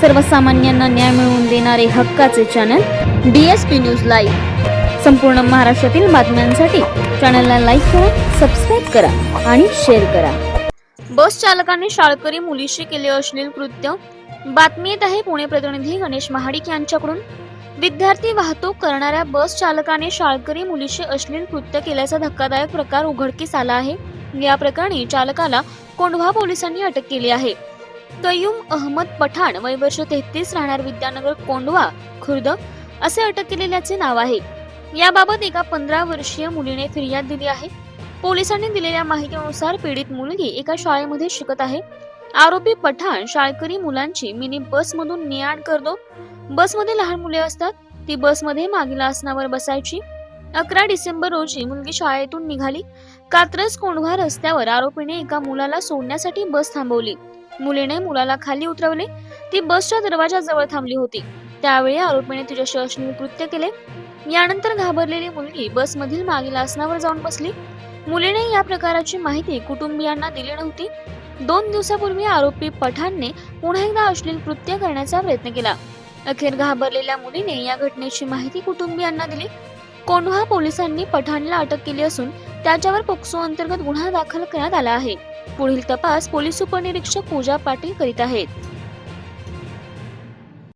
सर्वसामान्यांना न्याय मिळवून देणारे हक्काचे channel D S P news live संपूर्ण महाराष्ट्रातील बातम्यांसाठी चॅनलला लाईक करा सबस्क्राईब करा आणि शेअर करा. बस चालकाने शाळकरी मुलीशी केले अश्लील कृत्य. बातमी येत आहे पुणे प्रतिनिधी गणेश महाडिक यांच्याकडून. विद्यार्थी वाहतूक करणाऱ्या बस चालकाने शाळकरी मुलीशी अश्लील कृत्य केल्याचा धक्कादायक प्रकार उघडकीस आला आहे. या प्रकरणी चालकाला कोंढवा पोलिसांनी अटक केली आहे. कयूम अहमद पठाण वय वर्ष तेहतीस राहणार विद्यानगर कोंढवा खुर्द असे अटक केलेल्याचे नाव आहे. याबाबत एका पंधरा वर्षीय मुलीने फिर्याद दिली आहे. पोलिसांनी दिलेल्या माहितीनुसार पीडित मुलगी एका शाळेमध्ये शिकत आहे. आरोपी पठाण शाळकरी मुलांची मिनी बसमधून ने आण करतो. बसमध्ये लहान मुले असतात. ती बसमध्ये मागील आसनावर बसायची. अकरा डिसेंबर रोजी मुलगी शाळेतून निघाली. कात्रज कोंढवा रस्त्यावर आरोपीने एका मुलाला सोडण्यासाठी बस थांबवली. मुलीने मुलाला खाली उतरवले. ती बसच्या दरवाजाजवळ थांबली होती. त्यावेळी आरोपीने तिच्याशी अश्लील कृत्य केले. यानंतर घाबरलेली मुलगी बसमधील मागील आसनावर जाऊन बसली. मुलीने या प्रकाराची माहिती कुटुंबियांना दिली नव्हती. दोन दिवसापूर्वी आरोपी पठाणने पुन्हा एकदा अश्लील कृत्य करण्याचा प्रयत्न केला. अखेर घाबरलेल्या मुलीने या घटनेची माहिती कुटुंबियांना दिली. कोंढवा पोलिसांनी पठाणला अटक केली असून त्याच्यावर पोक्सो अंतर्गत गुन्हा दाखल करण्यात आला आहे. पुढील तपास पोलीस उपनिरीक्षक पूजा पाटील करीत आहेत.